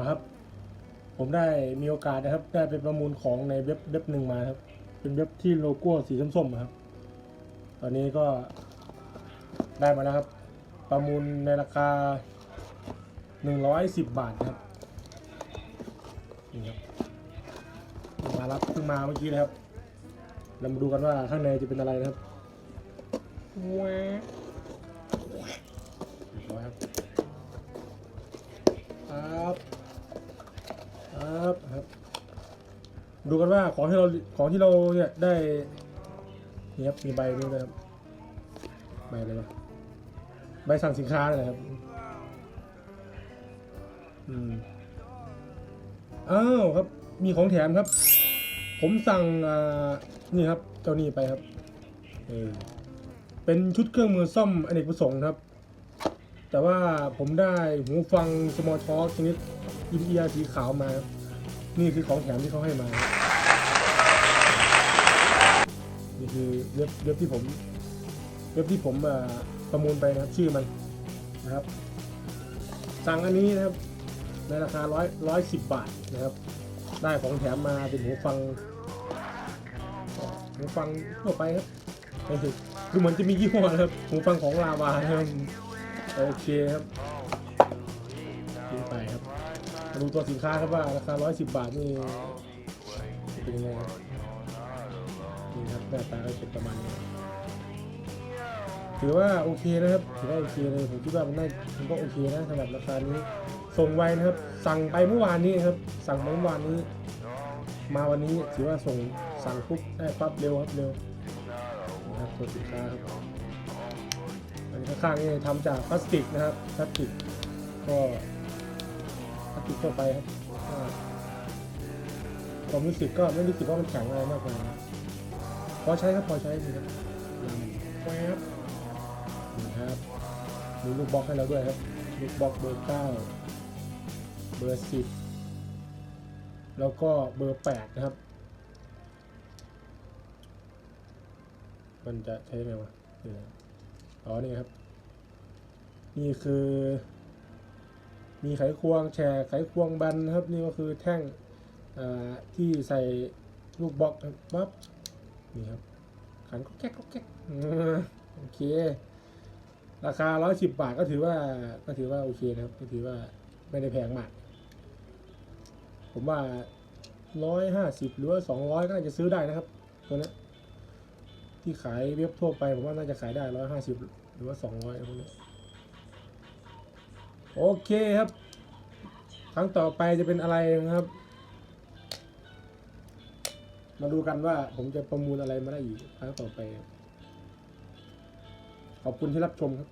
นะครับ ผมได้มีโอกาสนะครับ ได้ไปประมูลของในเว็บเว็บหนึ่งมาครับ เป็นเว็บที่โลโก้สีส้มๆนะครับ ตอนนี้ก็ได้มาแล้วครับ ประมูลในราคา 110 บาทครับนี่ครับมารับเพิ่งมาเมื่อกี้นะครับ เรามาดูกันว่าข้างในจะเป็นอะไรนะครับแหวะเรียบ ครับครับ ดูกันว่าของที่เราของที่เราเนี่ยได้นี่ครับมีใบนี้ด้วยครับใบอะไรวะใบสั่งสินค้าเลยครับ อืมอ้าวครับ มีของแถมครับ ผมสั่งอ่านี่ครับเจ้านี่ไปครับเออเป็นชุดเครื่องมือซ่อมอเนกประสงค์ครับ แต่ว่าผมได้หูฟัง small talk ชนิดอินเอียร์สีขาวมา นี่คือของแถมที่เขาให้มา นี่คือเว็บเว็บที่ผม เว็บที่ผมประมูลไปนะครับชื่อมันนะครับ สั่งอันนี้นะครับ ในราคาร้อยร้อยสิบบาทนะครับ ได้ของแถมมาเป็นหูฟังหูฟังทั่วไปครับคือเหมือนจะมียี่ห้อนะครับหูฟังของลาวานะครับ โอเคครับขึ้นไปครับมาดูตัวสินค้าครับว่าราคา 110 บาทนี่เป็นยังไงครับนี่ครับหน้าตาก็เป็นประมาณนี้ถือว่าโอเคนะครับถือว่าโอเคเลยผมคิดว่ามันน่ามันก็โอเคนะสำหรับราคานี้ส่งไวนะครับ สั่งไปเมื่อวานนี้ครับ สั่งเมื่อวานนี้ มาวันนี้ถือว่าส่งสั่งปุ๊บได้ปั๊บเร็วครับเร็วนะครับตัวสินค้าครับ อันนี้ข้างๆนี่ทำจากพลาสติกนะครับพลาสติกก็พลาสติกทั่วไปครับก็ความรู้สึกก็ไม่รู้สึกว่ามันแข็งอะไรมากกว่านะพอใช้ครับพอใช้ดีครับลำแวบนี่ครับมีลูกบล็อกให้เราด้วยครับลูกบล็อกเบอร์เก้าเบอร์สิบแล้วก็เบอร์แปดนะครับ มันจะใช้ไงวะเดี๋ยวนะ อ๋อนี่ครับ นี่คือ มีไขควงแชร์ไขควงบนนครับ นี่ก็คือแท่งที่ใส่ลูกบล็อกบปั๊บนี่ครับขันก็แก๊กก็แก๊กโอเค ราคา110บาทก็ถือว่าก็ถือว่าโอเคนะครับ ก็ถือว่าไม่ได้แพงมาก ผมว่า150หรือว่า200ก็น่าจะซื้อได้นะครับ ตัวนี้ ที่ขายเว็บทั่วไปผมว่าน่าจะขายได้150หรือว่า200พวกนี้โอเคครับ ครั้งต่อไปจะเป็นอะไรนะครับ มาดูกันว่าผมจะประมูลอะไรมาได้อีกครั้งต่อไป ขอบคุณที่รับชมครับ